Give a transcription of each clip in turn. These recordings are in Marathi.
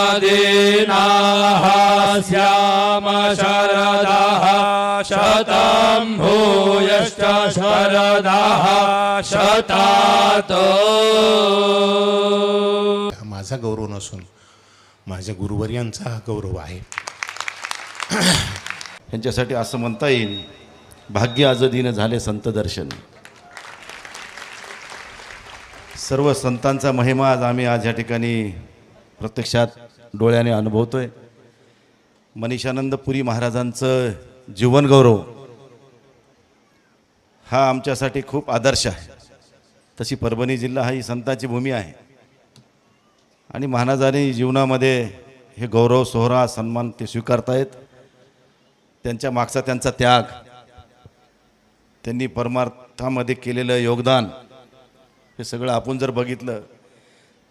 दीनाः शरदाः शतं भूयश्च शरदाः शतात। माझा गौरव नसून माझ्या गुरुवर्यांचा हा गौरव आहे. यांच्यासाठी असं म्हणता येईल भाग्य आजदीनं झाले संत दर्शन. सर्व संतांचा महिमा आज आम्ही आज या ठिकाणी प्रत्यक्षात डोळ्याने अनुभवतोय. मनीषानंद पुरी महाराजांचं जीवनगौरव हा आमच्यासाठी खूप आदर्श आहे. तशी परभणी जिल्हा हा ही संतांची भूमी आहे. आणि महाराजांनी जीवनामध्ये हे गौरव सोहरा सन्मान ते स्वीकारतायत. त्यांच्या मागचा त्यांचा त्याग त्यांनी परमार्थामध्ये केलेलं योगदान हे सगळं आपण जर बघितलं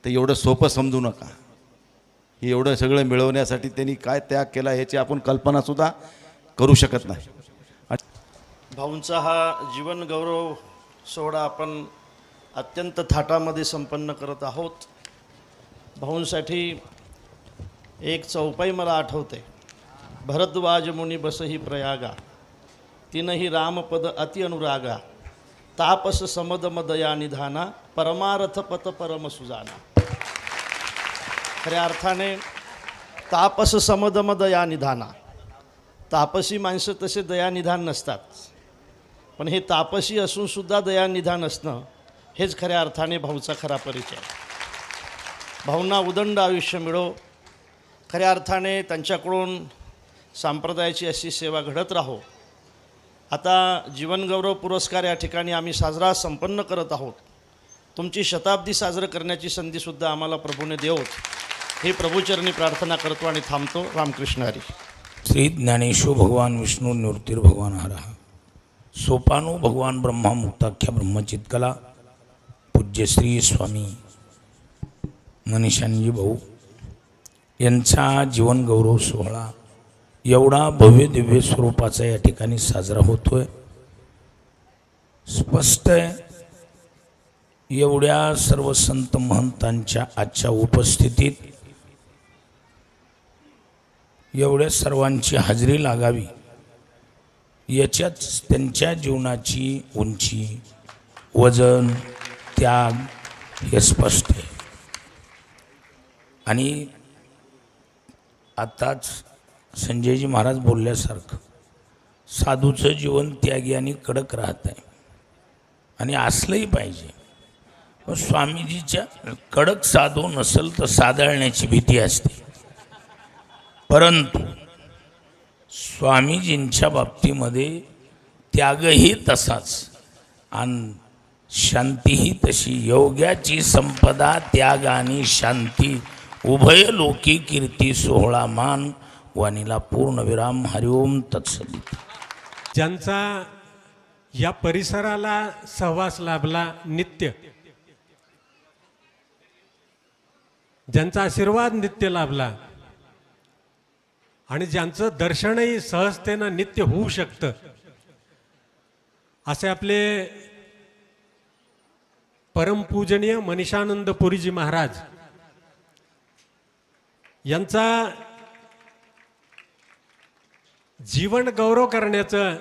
तर एवढं सोपं समजू नका. हे एवढं सगळं मिळवण्यासाठी त्यांनी काय त्याग केला याची आपण कल्पनासुद्धा करू शकत नाही. भाऊंचा हा जीवन गौरव सोहळा आपण अत्यंत थाटामध्ये संपन्न करत आहोत. भाऊंसाठी एक चौपाई मला आठवते. भरद्वाज मुनी बसही प्रयागा. तिनही रामपद अति अनुरागा. तापस समदम दया निधाना परमार्थ पत परम सुजाना. खऱ्या अर्थाने तापस समदम दया निधाना. तापसी माणसं तसे दयानिधान नसतात. पण हे तापसी असूनसुद्धा दयानिधान असणं हेच खऱ्या अर्थाने भाऊचा खरा परिचय. भाऊंना उदंड आयुष्य मिळो. खऱ्या अर्थाने त्यांच्याकडून संप्रदायाची अशी सेवा घडत राहो. आता जीवनगौरव पुरस्कार या ठिकाणी आम्ही साजरा संपन्न करत आहोत. तुमची शताब्दी साजरं करण्याची संधीसुद्धा आम्हाला प्रभूने देवत. हे प्रभूचरणी प्रार्थना करतो आणि थांबतो. रामकृष्ण हरी. श्री ज्ञानेश्वर भगवान विष्णू निवृत्तीर्भगवान हर सोपानो भगवान ब्रह्मा मुक्ताख्या ब्रह्मचितकला. पूज्य श्री स्वामी मनीषांजी भाऊ. यांचा जीवनगौरव सोहळा एवढा भव्य दिव्य स्वरूपाचा या ठिकाणी साजरा होतोय. स्पष्ट एवढ्या सर्व संत महंतांच्या आजच्या उपस्थितीत एवढ्या सर्वांची हजेरी लागावी. याच्यात त्यांच्या जीवनाची उंची वजन त्याग हे स्पष्ट आहे. आणि आताच संजयजी महाराज बोलल्यासारखं साधूचं जीवन त्यागी आणि कडक राहत आहे आणि असलंही पाहिजे. मग स्वामीजीच्या कडक साधू नसेल तर सादळण्याची भीती असते. परंतु स्वामीजींच्या बाबतीमध्ये त्यागही तसाच आणि शांतीही तशी. योग्याची संपदा त्याग आणि शांती उभय लोकी कीर्ती सोहळा मान वाणीला पूर्णविराम हरिओम तत्सलित ज्यांचा या परिसराला सहवास लाभला नित्य ज्यांचा आशीर्वाद नित्य लाभला आणि ज्यांचं दर्शनही सहजतेनं नित्य होऊ शकतं. असे आपले परमपूजनीय मनीषानंद पुरीजी महाराज यांचा जीवन गौरव करण्याचं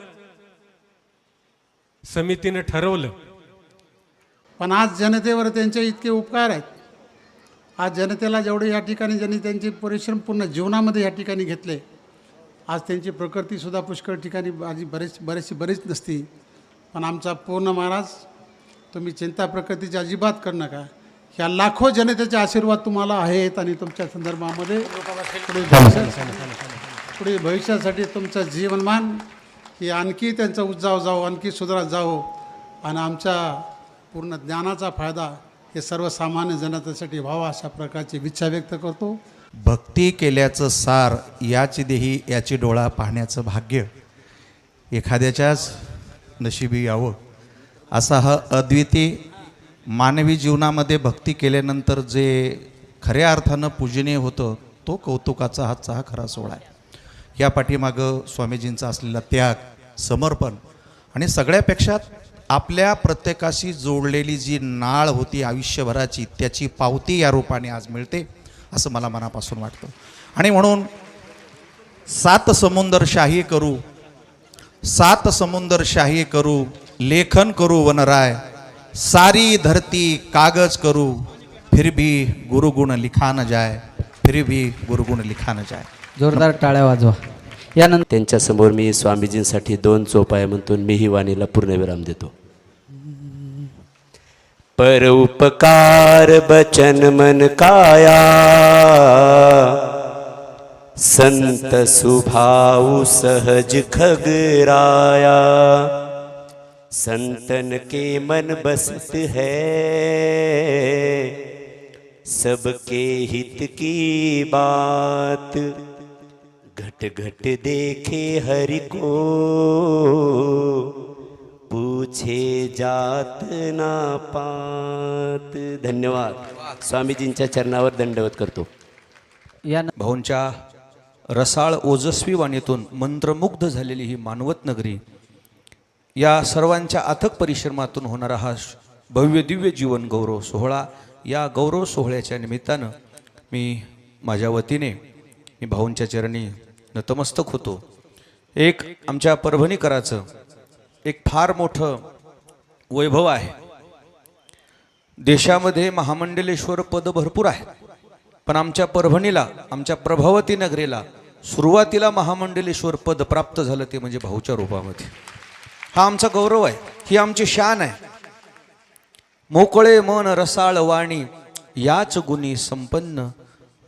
समितीनं ठरवलं. पण आज जनतेवर त्यांचे इतके उपकार आहेत. आज जनतेला जेवढे या ठिकाणी ज्यांनी त्यांचे परिश्रम पूर्ण जीवनामध्ये या ठिकाणी घेतले आज त्यांची प्रकृतीसुद्धा पुष्कळ ठिकाणी माझी बरेच बरेचशी बरीच नसती. पण आमचा पूर्ण महाराज तुम्ही चिंता प्रकृतीची अजिबात करू नका. ह्या लाखो जनतेचे आशीर्वाद तुम्हाला आहेत आणि तुमच्या संदर्भामध्ये पुढे भविष्यात पुढे भविष्यासाठी तुमचं जीवनमान की आणखी त्यांचा उज्जाव जावो आणखी सुधारात जावो. आणि आमच्या पूर्ण ज्ञानाचा फायदा हे सर्वसामान्य जनतेसाठी व्हावा अशा प्रकारची इच्छा व्यक्त करतो. भक्ती केल्याचं सार याची देही याची डोळा पाहण्याचं भाग्य एखाद्याच्याच नशिबी यावं. असा हा अद्वितीय मानवी जीवनामध्ये भक्ती केल्यानंतर जे खऱ्या अर्थानं पूजनीय होतं तो कौतुकाचा हातचा हा खरा सोहळा आहे. या पाठीमागं स्वामीजींचा असलेला त्याग समर्पण आणि सगळ्यापेक्षा आपल्या प्रत्येकाशी जोडलेली जी नाळ होती आयुष्यभराची त्याची पावती या रूपाने आज मिळते असं मला मनापासून वाटतं. आणि म्हणून सात समुंदर शाही करू सात समुंदर शाही करू लेखन करू वनराय सारी धरती कागज करू फिर भी गुरुगुण लिखा न जाय फिर भी गुरुगुण लिखा न जाय. जोरदार टाळ्या वाजवा. यानंतर त्यांच्यासमोर मी स्वामीजींसाठी दोन चोपाया म्हणतो मीही वाणीला पूर्णविराम देतो. पर उपकार बचन मन काया संत सुभाऊ सहज खगराया संतन के मन बसत है सबके हित की बात। घट घट देखे हरि को। पूछे जात ना पात। धन्यवाद। स्वामीजींच्या चरणावर दंडवत करतो। या भाऊंच्या रसाळ ओजस्वी वाणीतून मंत्रमुग्ध झालेली ही मानवत नगरी या सर्वांच्या अथक परिश्रमातून होणारा हा भव्य दिव्य जीवन गौरव सोहळा. या गौरव सोहळ्याच्या निमित्तानं मी माझ्या वतीने मी भाऊंच्या चरणी नतमस्तक होतो. एक आमच्या परभणीकराचं एक फार मोठं वैभव आहे. देशामध्ये महामंडलेश्वर पद भरपूर आहेत. पण आमच्या परभणीला आमच्या प्रभावती नगरीला सुरुवातीला महामंडलेश्वर पद प्राप्त झालं ते म्हणजे भाऊच्या रूपामध्ये. हा आमचा गौरव आहे. ही आमची शान आहे. मोकळे मन रसाळ वाणी याच गुणी संपन्न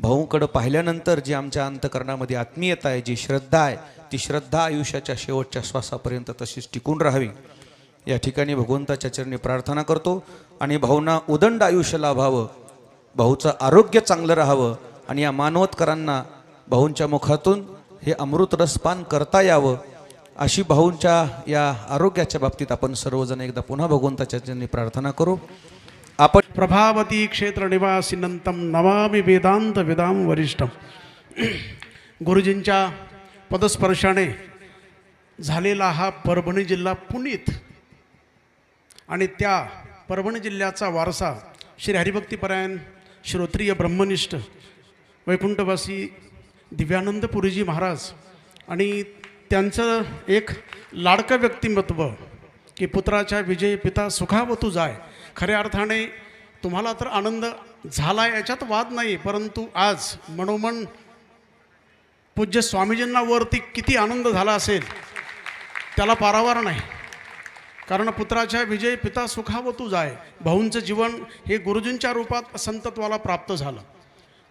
भाऊकडं पाहिल्यानंतर जी आमच्या अंतकरणामध्ये आत्मीयता आहे जी श्रद्धा आहे ती श्रद्धा आयुष्याच्या शेवटच्या श्वासापर्यंत तशीच टिकून राहावी. या ठिकाणी भगवंताच्या चरणी प्रार्थना करतो आणि भाऊंना उदंड आयुष्य लाभावं भाऊचं आरोग्य चांगलं राहावं आणि या मानवतकरांना भाऊंच्या मुखातून हे अमृत रसपान करता यावं अशी भाऊंच्या या आरोग्याच्या बाबतीत आपण सर्वजण एकदा पुन्हा भगवंताच्या चरणी प्रार्थना करू. आपण प्रभावती क्षेत्र निवासिनंतम नमामि वेदांत वेदाम वरिष्ठम. गुरुजींच्या पदस्पर्शाने झालेला हा परभणी जिल्हा पुनीत आणि त्या परभणी जिल्ह्याचा वारसा श्री हरिभक्तीपरायण श्रोत्रिय ब्रह्मनिष्ठ वैकुंठवासी दिव्यानंदपुरीजी महाराज आणि त्यांचं एक लाडकं व्यक्तिमत्व की पुत्राच्या विजय पिता सुखावतू जाय खऱ्या अर्थाने तुम्हाला तर आनंद झाला याच्यात वाद नाही. परंतु आज मनोमन पूज्य स्वामीजींना वरती किती आनंद झाला असेल त्याला पारावार नाही. कारण पुत्राच्या विजय पिता सुखावतू जाय. भाऊंचं जीवन हे गुरुजींच्या रूपात संतत्वाला प्राप्त झालं.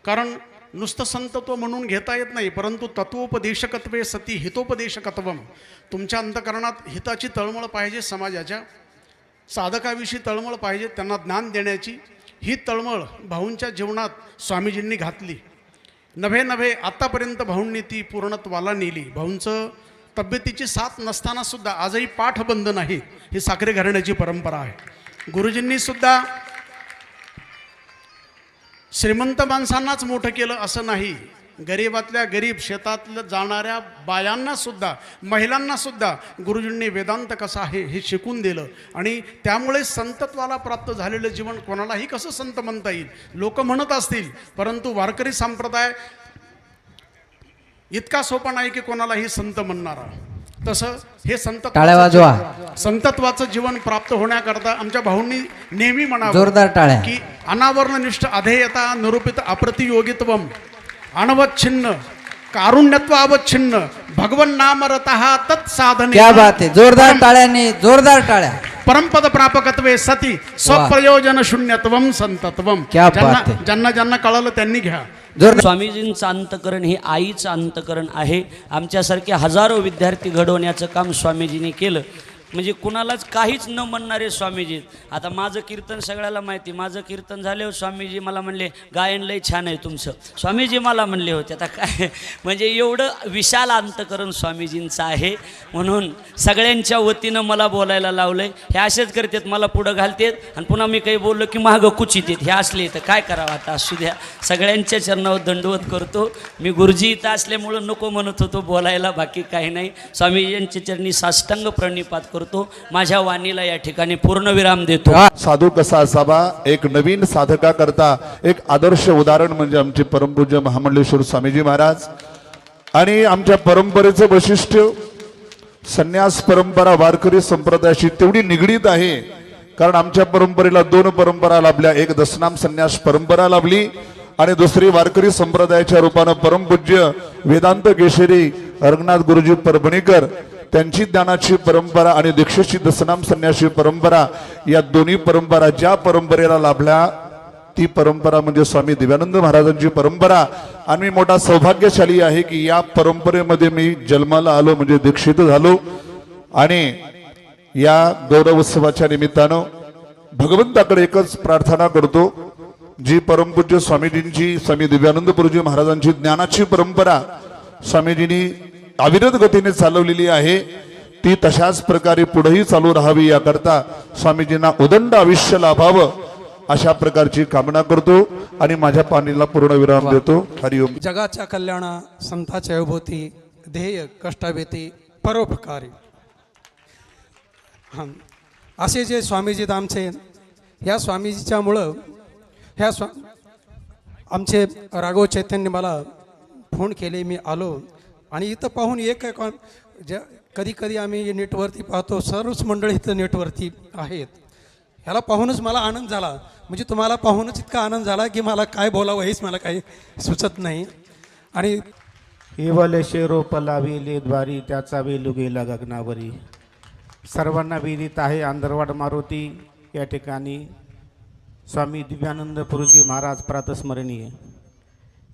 कारण नुसतं संतत्व म्हणून घेता येत नाही परंतु तत्वोपदेशकत्वे सती हितोपदेशकत्वम तुमच्या अंतकरणात हिताची तळमळ पाहिजे समाजाच्या. साधकाविषयी तळमळ पाहिजे त्यांना ज्ञान देण्याची ही तळमळ भाऊंच्या जीवनात स्वामीजींनी घातली. नव्हे नव्हे आत्तापर्यंत भाऊंनी ती पूर्णत्वाला नेली. भाऊंचं तब्येतीची साथ नसताना सुद्धा आजही पाठबंद नाही ही साखरे घराण्याची परंपरा आहे. गुरुजींनी सुद्धा श्रीमंत माणसांनाच मोठं केलं असं नाही. गरिबातल्या गरीब शेतातल्या जाणाऱ्या बायांना सुद्धा महिलांना सुद्धा गुरुजींनी वेदांत कसा आहे हे शिकून दिलं आणि त्यामुळे संतत्वाला प्राप्त झालेलं जीवन कोणालाही कसं संत म्हणता येईल लोक म्हणत असतील परंतु वारकरी संप्रदाय इतका सोपा नाही की कोणालाही संत म्हणणारा तसं हे संत. संतत्वाचं जीवन प्राप्त होण्याकरता आमच्या भाऊंनी नेहमी म्हणावं जोरदार टाळ्या. की अनावरणनिष्ठ अधेयता निरूपित अप्रतियोगित्वम अनवच्छिन्न कारुण्यत्व अवच्छिन्न भगवन नामरत तत्साधने। क्या बात आहे जोरदार टाळ्यांनी जोरदार टाळ्या। परमपद प्रापकत्वे सती स्वप्रयोजन शून्यत्वम संतत्वम क्या बात ज्यांना आहे. ज्यांना ज्यांना कळालं त्यांनी घ्या। जोरदार स्वामीजींचं अंतकरण हे आईचं अंतकरण आहे. आमच्यासारखे हजारो विद्यार्थी घडवण्याचं काम स्वामीजींनी केलं. म्हणजे कुणालाच काहीच न म्हणणारे स्वामीजी. आता माझं कीर्तन सगळ्याला माहिती माझं कीर्तन झाले स्वामीजी मला म्हणले गायन लय छान आहे तुमचं. स्वामीजी मला म्हणले होते आता काय? म्हणजे एवढं विशाल अंतकरण स्वामीजींचं आहे. म्हणून सगळ्यांच्या वतीनं मला बोलायला लावलं आहे हे असेच करतात मला पुढं घालतात आणि पुन्हा मी काही बोललो की मागं कुचित हे असले तर काय करावं आता? असू द्या. सगळ्यांच्या चरणावर दंडवत करतो. मी गुरुजी इथं असल्यामुळं नको म्हणत होतो बोलायला बाकी काही नाही. स्वामीजींच्या चरणी साष्टांग प्रणिपात करतो. करतो. माझ्या वाणीला या ठिकाणी पूर्णविराम देतो. साधू कसा असावा? एक नवीन साधका करता एक आदर्श उदाहरण म्हणजे आमचे परमपूज्य महामंडलेश्वर स्वामीजी महाराज आणि आमच्या परंपरेचं वैशिष्ट्य संन्यास परंपरा वारकरी संप्रदायाशी तेवढी निगडीत आहे. कारण आमच्या परंपरेला दोन परंपरा लाभल्या. एक दसनाम संन्यास परंपरा लाभली आणि दुसरी वारकरी संप्रदायाच्या रूपानं परमपूज्य वेदांत केशरी रंगनाथ गुरुजी परभणीकर त्यांची ज्ञानाची परंपरा आणि दीक्षेची दसनाम संन्यासी परंपरा या दोन्ही परंपरा ज्या परंपरेला लाभल्या ती परंपरा म्हणजे स्वामी दिव्यानंद महाराजांची परंपरा. आणि मी मोठा सौभाग्यशाली आहे की या परंपरेमध्ये मी जन्माला आलो म्हणजे दीक्षित झालो. आणि या गौरव उत्सवाच्या निमित्तानं भगवंताकडे एकच प्रार्थना करतो जी परमपूज्य स्वामीजींची स्वामी दिव्यानंद गुरुजी महाराजांची ज्ञानाची परंपरा. स्वामीजींनी अविरत गतीने चालवलेली आहे. ती तशाच प्रकारे पुढेही चालू राहावी याकरता स्वामीजींना उदंड आयुष्य लाभावं अशा प्रकारची कामना करतो आणि माझ्या पाणीला पूर्ण विराम देतो. हरिओम जगाच्या कल्याणा संताच्या विभूती ध्येय कष्टाभेती परोपकारी. हां. असे जे स्वामीजीत आमचे ह्या स्वामीजीच्यामुळं ह्या स्वा आमचे राघव चैतन्य मला फोन केले मी आलो. आणि इथं पाहून एक एक ज्या कधी कधी आम्ही नेटवरती पाहतो सर्वच मंडळ इथं नेटवरती आहेत. ह्याला पाहूनच मला आनंद झाला. म्हणजे तुम्हाला पाहूनच इतका आनंद झाला की मला काय बोलावं हेच मला काही सुचत नाही. आणि केवल शेरोप लाविले द्वारी त्याचा वेलू गेला गगनावरी. सर्वांना विदित आहे आंधरवाड मारुती या ठिकाणी. स्वामी दिव्यानंद पुरुजी महाराज प्रातस्मरणीय.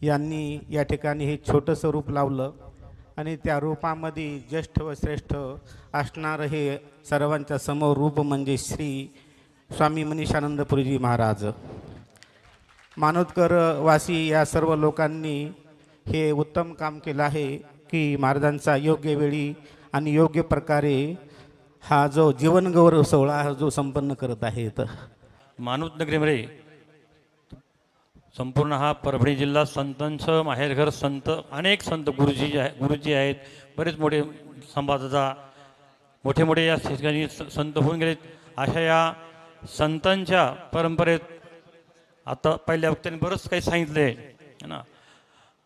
यांनी या ठिकाणी हे छोटंसं रूप लावलं. आणि त्या रूपामध्ये ज्येष्ठ व श्रेष्ठ असणारं हे सर्वांच्या समोर रूप म्हणजे श्री स्वामी मनीषानंद पुरीजी महाराज. मानोदकर वासी या सर्व लोकांनी हे उत्तम काम केलं आहे की महाराजांचा योग्य वेळी आणि योग्य प्रकारे हा जो जीवनगौरव सोहळा जो संपन्न करत आहेत. मानूत नगरीमध्ये संपूर्ण हा परभणी जिल्हा संतांचं माहेरघर संत अनेक संत गुरुजी आहे गुरुजी आहेत. बरेच मोठे संवादाचा मोठे मोठे या ठिकाणी स- संत होऊन गेलेत. अशा या संतांच्या परंपरेत आता पहिल्या वक्त्याने बरंच काही सांगितलं आहे ना?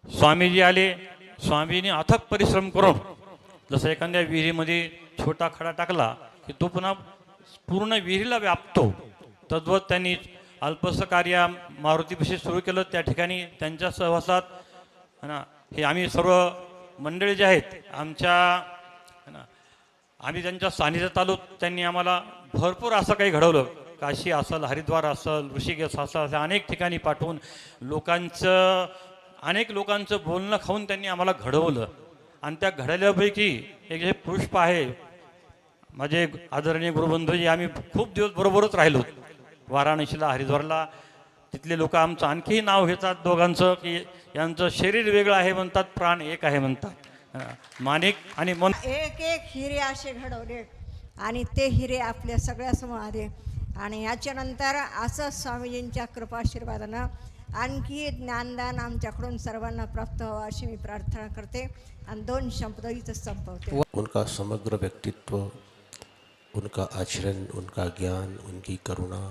स्वामीजी आले. स्वामीने अथक परिश्रम करून जसं एखाद्या विहिरीमध्ये छोटा खडा टाकला की तो पुन्हा पूर्ण विहिरीला व्यापतो. तद्वत त्यांनी अल्पसं कार्य मारुतीपाशी सुरू केलं. त्या ठिकाणी त्यांच्या सहवासात है ना हे आम्ही सर्व मंडळी जे आहेत आमच्या है ना आम्ही त्यांच्या सानिध्यात आलो त्यांनी आम्हाला भरपूर असं काही घडवलं. काशी असल हरिद्वार असल ऋषिकेश असल अशा अनेक ठिकाणी पाठवून लोकांचं अनेक लोकांचं बोलणं खाऊन त्यांनी आम्हाला घडवलं. आणि त्या घडवल्यापैकी एक जे पुष्प आहे माझे आदरणीय गुरुबंधूजी आम्ही खूप दिवस बरोबरच राहिलो. वाराणसीला हरिद्वारला. तिथले लोक आमचं आणखी नाव घेतात दोघांचं की यांचं शरीर वेगळं आहे म्हणतात प्राण एक आहे म्हणतात. माणिक आणि मन एक एक हिरे असे घडवले आणि ते हिरे आपल्या सगळ्यासमोर आले. आणि याच्यानंतर असं स्वामीजींच्या कृपाशीर्वादानं आणखी ज्ञानदान आमच्याकडून सर्वांना प्राप्त व्हावं अशी मी प्रार्थना करते. आणि दोन शब्द इथं संपवते. उनका समग्र व्यक्तित्व उनका आचरण उनका ज्ञान उनकी करुणा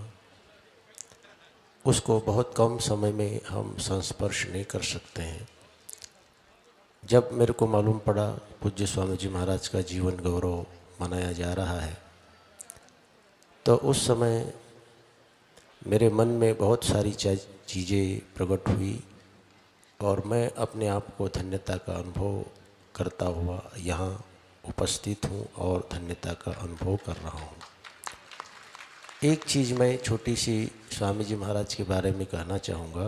उसको बहुत कम समय में हम संस्पर्श नहीं कर सकते हैं। जब मेरे को मालूम पड़ा, पूज्य स्वामी जी महाराज का जीवन गौरव मनाया जा रहा है तो उस समय मेरे मन में बहुत सारी चीज़ें प्रकट हुई और मैं अपने आप को धन्यता का अनुभव करता हुआ यहाँ उपस्थित हूँ और धन्यता का अनुभव कर रहा हूँ। एक चीज़ मैं छोटी सी स्वामी जी महाराज के बारे में कहना चाहूँगा।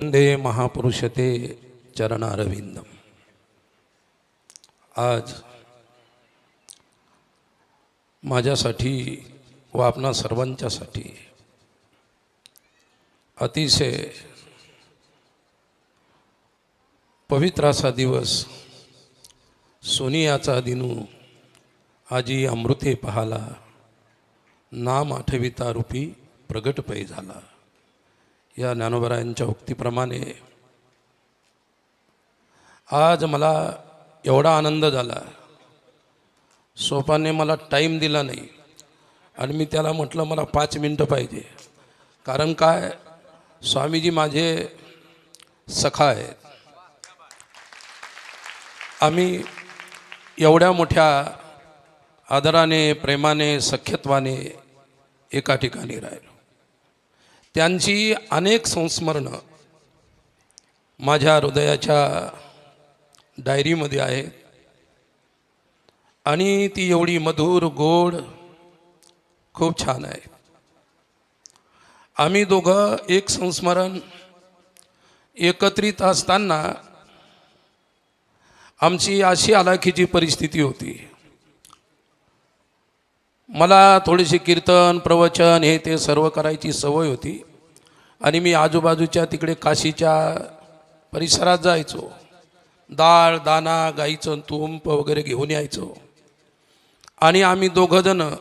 वंदे महापुरुषते चरणारविंदम। आज माझ्यासाठी व आपणा सर्वांच्यासाठी अतिशय पवित्र दिवस, सोनियाचा दिनू, आजी अमृते पहाला नाम आठविता रूपी प्रगटपय झाला. या ज्ञानोबरायांच्या उक्तीप्रमाणे आज मला एवढा आनंद झाला. सोपाने मला टाईम दिला नाही. आणि मी त्याला म्हटलं मला पाच मिनटं पाहिजे. कारण काय? स्वामीजी माझे सखा आहेत. आम्ही एवढ्या मोठ्या आदराने प्रेमाने सख्यत्वाने एका ठिकाणी राहिलो. त्यांची अनेक संस्मरणं माझ्या हृदयाच्या डायरीमध्ये आहेत. आणि ती एवढी मधुर गोड खूप छान आहे. आम्ही दोघं एक संस्मरण एकत्रित असताना आमची अशी आलाखीची परिस्थिती होती. मला थोडीशी कीर्तन प्रवचन हे ते सर्व करायची सवय होती. आणि मी आजूबाजूच्या तिकडे काशीच्या परिसरात जायचो. डाळ दाना गाईचं तुंप वगैरे घेऊन यायचो. आणि आम्ही दोघंजणं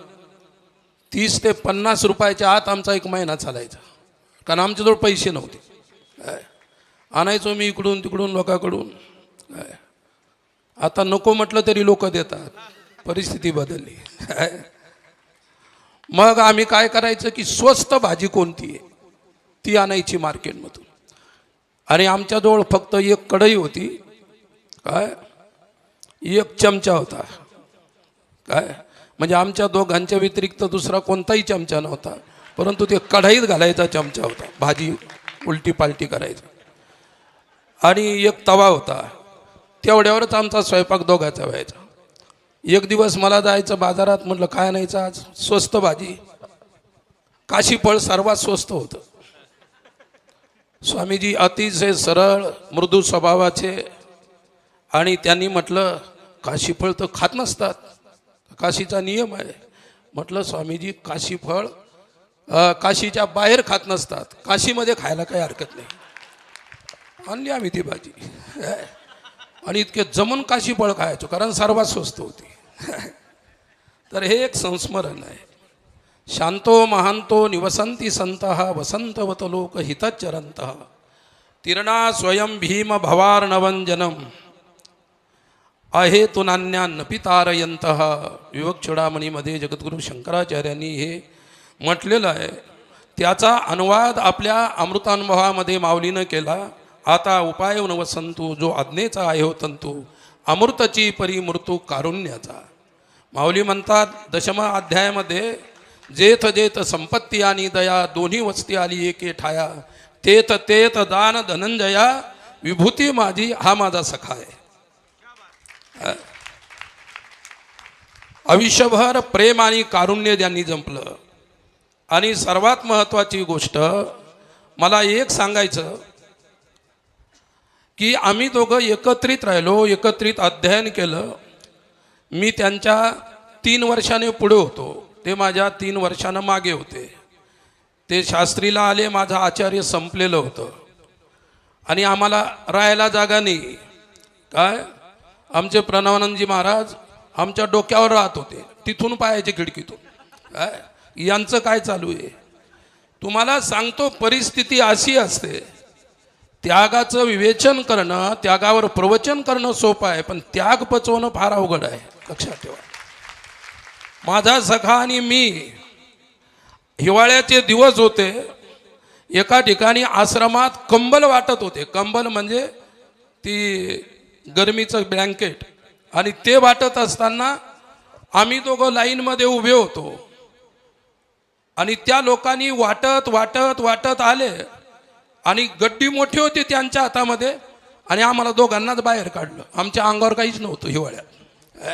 तीस ते पन्नास रुपयाच्या आत आमचा एक महिना चालायचा. कारण आमच्याजवळ पैसे नव्हते. आणायचो मी इकडून तिकडून लोकांकडून. आता नको म्हटलं तरी लोक देतात. परिस्थिती बदलली. मग आम्ही काय करायचं की स्वस्त भाजी कोणती आहे? ती आणायची मार्केटमधून. आणि आमच्याजवळ फक्त एक कढई होती. काय? एक चमचा होता. काय? म्हणजे आमच्या दोघांच्या व्यतिरिक्त दुसरा कोणताही चमचा नव्हता. परंतु ते कढईत घालायचा चमचा होता. भाजी उलटी पालटी करायचा. आणि एक तवा होता. तेवढ्यावरच आमचा स्वयंपाक दोघाचा व्हायचा. एक दिवस मला जायचं बाजारात म्हटलं काय आणायचं आज? स्वस्त भाजी. काशीफळ सर्वात स्वस्त होतं. स्वामीजी अतिशय सरळ मृदू स्वभावाचे. आणि त्यांनी म्हटलं काशीफळ तर खात नसतात. काशीचा नियम आहे. म्हटलं स्वामीजी काशीफळ काशीच्या बाहेर खात नसतात. काशीमध्ये खायला काही हरकत नाही. आणली आम्ही ती भाजी. आणि इतके जमून काशीफळ खायचो कारण सर्वात स्वस्त होती. तर हे एक संस्मरण आहे. शांतो महांतो निवसंती संत वसंतवत लोक हितचरंत तीर्णा स्वयं भीम भवार्णवंजनम अहेतुनान्या नपितारयंत नान्यान्न चुडामणीमध्ये जगद्गुरू शंकराचार्यांनी हे म्हटलेलं आहे. त्याचा अनुवाद आपल्या अमृतानुभवामध्ये माऊलीनं केला. आता उपाय नवसंतू जो आज्ञेचा आहे हो तंतू अमृताची परी मृत्यू कारुण्याचा. माऊली म्हणतात दशम अध्यायामध्ये जेथ जेथ संपत्ती आणि दया दोन्ही वस्ती आली एके ठाया. तेथ तेथ दान धनंजया विभूती माझी हा माझा सखा आहे. आयुष्यभर प्रेम आणि कारुण्य ज्यांनी जंपलं. आणि सर्वात महत्त्वाची गोष्ट मला एक सांगायचं की आम्ही दोघं एकत्रित राहिलो एकत्रित अध्ययन केलं. मी त्यांच्या तीन वर्षाने पुढे होतो. ते माझ्या तीन वर्षानं मागे होते. ते शास्त्रीला आले माझं आचार्य संपलेलं होतं. आणि आम्हाला राहायला जागा नाही. काय? आमचे प्रणवानंदजी महाराज आमच्या डोक्यावर राहत होते. तिथून पाहायचे खिडकीतून. काय? यांचं काय चालू आहे? तुम्हाला सांगतो परिस्थिती अशी असते. त्यागाचं विवेचन करणं त्यागावर प्रवचन करणं सोपं आहे पण त्याग पचवणं फार अवघड आहे. लक्षात ठेवा. माझा सखा आणि मी हिवाळ्याचे दिवस होते. एका ठिकाणी आश्रमात कंबल वाटत होते. कंबल म्हणजे ती गरमीचं ब्लँकेट. आणि ते वाटत असताना आम्ही दोघं लाईनमध्ये उभे होतो. आणि त्या लोकांनी वाटत वाटत वाटत आले. आणि गड्डी मोठी होती त्यांच्या हातामध्ये आणि आम्हाला दोघांनाच बाहेर काढलं. आमच्या अंगावर काहीच नव्हतं हिवाळ्यात.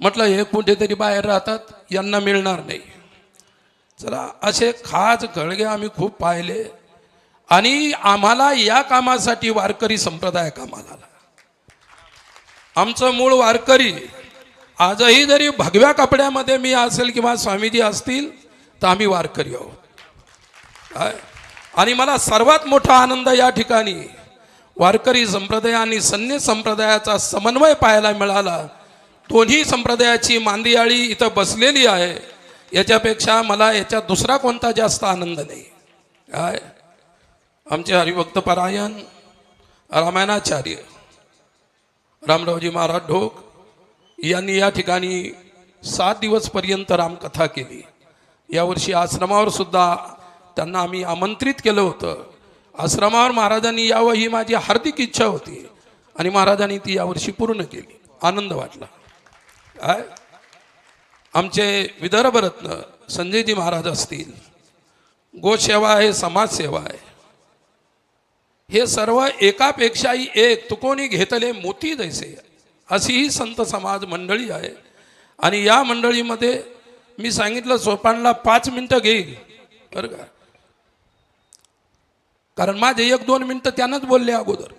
म्हटलं हे कुठेतरी बाहेर राहतात यांना मिळणार नाही. चला असे खास घळगे आम्ही खूप पाहिले. आणि आम्हाला या कामासाठी वारकरी संप्रदाय कामाला आला. आमचं मूळ वारकरी आजही जरी भगव्या कपड्यामध्ये मी असेल किंवा स्वामीजी असतील तर आम्ही वारकरी आहोत. काय आणि मला सर्वात मोठा आनंद या ठिकाणी वारकरी संप्रदाय आणि सन्य संप्रदायाचा समन्वय पाहायला मिळाला. दोन्ही संप्रदायाची मांदियाळी इथं बसलेली आहे. याच्यापेक्षा मला याच्यात दुसरा कोणता जास्त आनंद नाही. काय? आमचे हरिभक्त परायण रामायणाचार्य रामरावजी महाराज ढोक यांनी या ठिकाणी सात दिवसपर्यंत रामकथा केली. यावर्षी आश्रमावर सुद्धा त्यांना आम्ही आमंत्रित केलं होतं. आश्रमावर महाराजांनी यावं ही माझी हार्दिक इच्छा होती. आणि महाराजांनी ती यावर्षी पूर्ण केली. आनंद वाटला. काय? आमचे विदर्भरत्न संजयजी महाराज असतील. गोसेवा आहे समाजसेवा आहे. हे सर्व एकापेक्षाही एक तुकोनी घेतले मोती जैसे. अशी ही संत समाज मंडळी आहे. आणि या मंडळीमध्ये मी सांगितलं सोपानला पाच मिनटं घेईल. बरं का? कारण माझे एक दोन मिनटं त्यानंच बोलले अगोदर.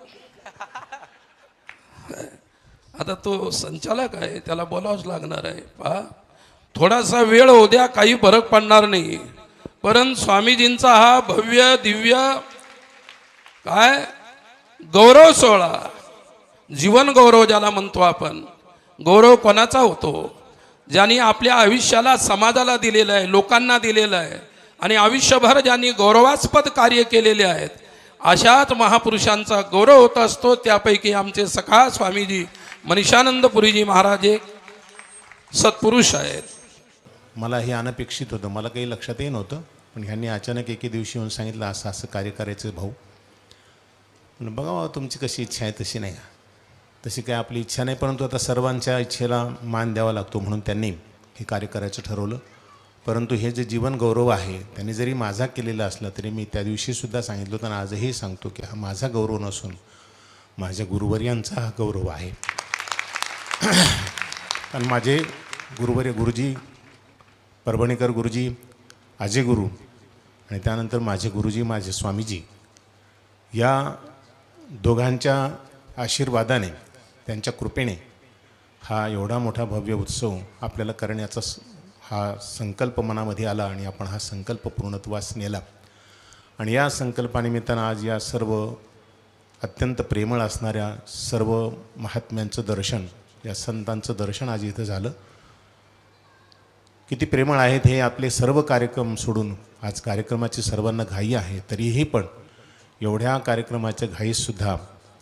आता तो संचालक आहे त्याला बोलावंच लागणार आहे. पहा थोडासा वेळ होऊ द्या काही फरक पडणार नाही. परंतु स्वामीजींचा हा भव्य दिव्य काय? गौरव सोहळा. जीवन गौरव ज्याला म्हणतो आपण गौरव कोणाचा होतो? ज्यांनी आपल्या आयुष्याला समाजाला दिलेला आहे लोकांना दिलेलं आहे. आणि आयुष्यभर ज्यांनी गौरवास्पद कार्य केलेले आहेत अशाच महापुरुषांचा गौरव होत असतो. त्यापैकी आमचे सखा स्वामीजी मनीषानंद पुरीजी महाराज एक सत्पुरुष आहेत. मला हे अनपेक्षित होतं. मला काही लक्षातही नव्हतं. पण ह्यांनी अचानक एके दिवशी येऊन सांगितलं असं असं कार्य करायचं भाऊ. म्हणलं बघा बाबा तुमची कशी इच्छा आहे तशी नाही. तशी काय आपली इच्छा नाही परंतु आता सर्वांच्या इच्छेला मान द्यावा लागतो म्हणून त्यांनी हे कार्य करायचं ठरवलं. परंतु हे जे जीवन गौरव आहे त्यांनी जरी माझा केलेला असला तरी मी त्या दिवशीसुद्धा सांगितलं होतं आणि आजही सांगतो की हा माझा गौरव नसून माझ्या गुरुवर्यांचा हा गौरव आहे. कारण माझे गुरुवर्य गुरुजी परभणीकर गुरुजी अजय गुरु आणि त्यानंतर माझे गुरुजी माझे स्वामीजी या दोघांच्या आशीर्वादाने त्यांच्या कृपेने हा एवढा मोठा भव्य उत्सव आपल्याला करण्याचा स- हा संकल्प मनामध्ये आला आणि आपण हा संकल्प पूर्णत्वास नेला. आणि या संकल्पानिमित्तानं आज या सर्व अत्यंत प्रेमळ असणाऱ्या सर्व महात्म्यांचं दर्शन या संतांचं दर्शन आज इथं झालं. किती प्रेमळ आहेत हे आपले सर्व कार्यक्रम सोडून. आज कार्यक्रमाची सर्वांना घाई आहे तरीही पण एवढ्या कार्यक्रमाच्या घाईतसुद्धा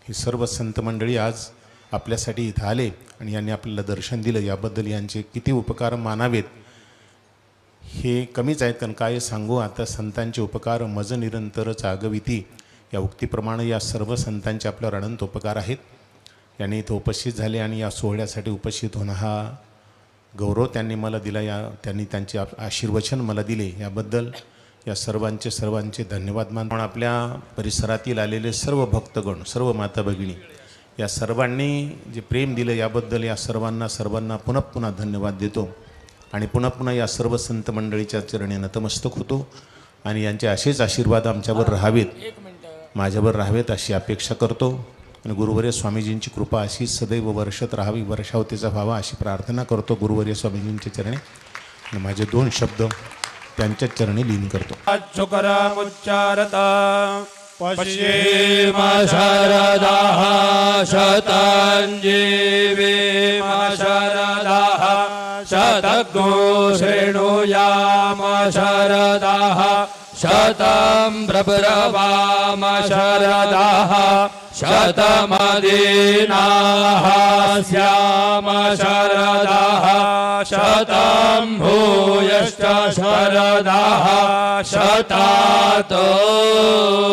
ही सर्व संत मंडळी आज आपल्यासाठी इथं आले आणि यांनी आपल्याला दर्शन दिलं. याबद्दल यांचे किती उपकार मानावेत हे कमीच आहेत कारण काय सांगू? आता संतांचे उपकार मज निरंतर आगविती या उक्तीप्रमाणे या सर्व संतांचे आपल्यावर अनंत उपकार आहेत. यांनी इथं उपस्थित झाले आणि या सोहळ्यासाठी उपस्थित होणं हा गौरव त्यांनी मला दिला. या त्यांनी त्यांचे आशीर्वचन मला दिले. याबद्दल या सर्वांचे सर्वांचे धन्यवाद मान पण आपल्या परिसरातील आलेले सर्व भक्तगण सर्व माता भगिनी या सर्वांनी जे प्रेम दिलं याबद्दल या सर्वांना सर्वांना पुन्हा पुन्हा धन्यवाद देतो. आणि पुन्हा पुन्हा या सर्व संत मंडळीच्या चरणी नतमस्तक होतो. आणि यांचे असेच आशीर्वाद आमच्यावर राहावेत. माझ्यावर राहावेत अशी अपेक्षा करतो. आणि गुरुवर्य स्वामीजींची कृपा अशी सदैव वर्षत राहावी वर्षावतीचा व्हावा अशी प्रार्थना करतो गुरुवर्य स्वामीजींच्या चरणी. आणि माझे दोन शब्द त्यांच्या चरणी लीन करतो. शुकरमुच्चारता पश्येम शरदाः शताञ्जीवेम शरदाः शतग्नो शृणुयाम शरदाः शतं प्रब्रवाम शरदाः शतमदीनाः स्याम शरदाः शतं भूयश्च शरदाः। शतात्